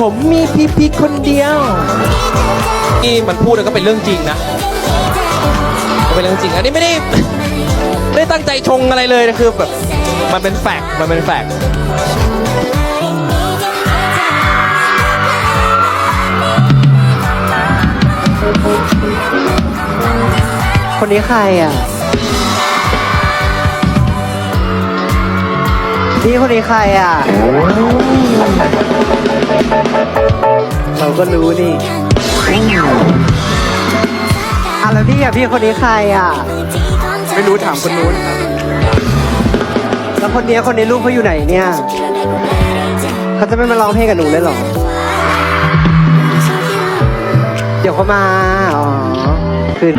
ผมมีพี่พีคคนเดียว นี่มันพูดแล้วก็เป็นเรื่องจริงนะก็เป็นเรื่องจริง อันนี้ไม่ได้ ไม่ได้ตั้งใจชงอะไรเลยนะคือแบบมันเป็นแฟกต์มันเป็นแฟกต์คนนี้ใครอะ พี่คนนี้ใครอะเรา ก็รู้นี่อะแล้วพี่อะพี่คนนี้ใครอะ ไม่รู้ถามคนนู้นครับแล้วคนเนี้ยคนในรูปเขาอยู่ไหนเนี่ยเขาจะไม่มาร้องเพลงกับหนูเลยเหรอ เดี๋ยวเขามา อ๋อ คือ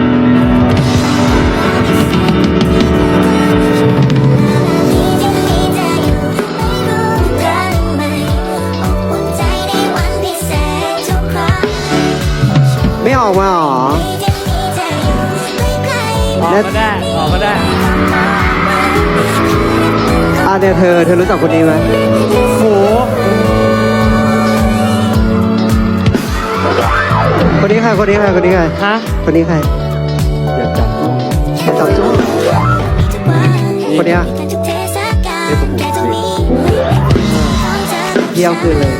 ไม่ออกมาหรอออกก็ได้ออกก็ได้อะเนี่ยเธอเธอรู้จักคนนี้ไหมโหคนนี้ใครคนนี้ใครคนนี้ใครฮะคนนี้ใครอย่าจับลูกจับจุ๊บคนเนี้ยเยี่ยมคืนเลย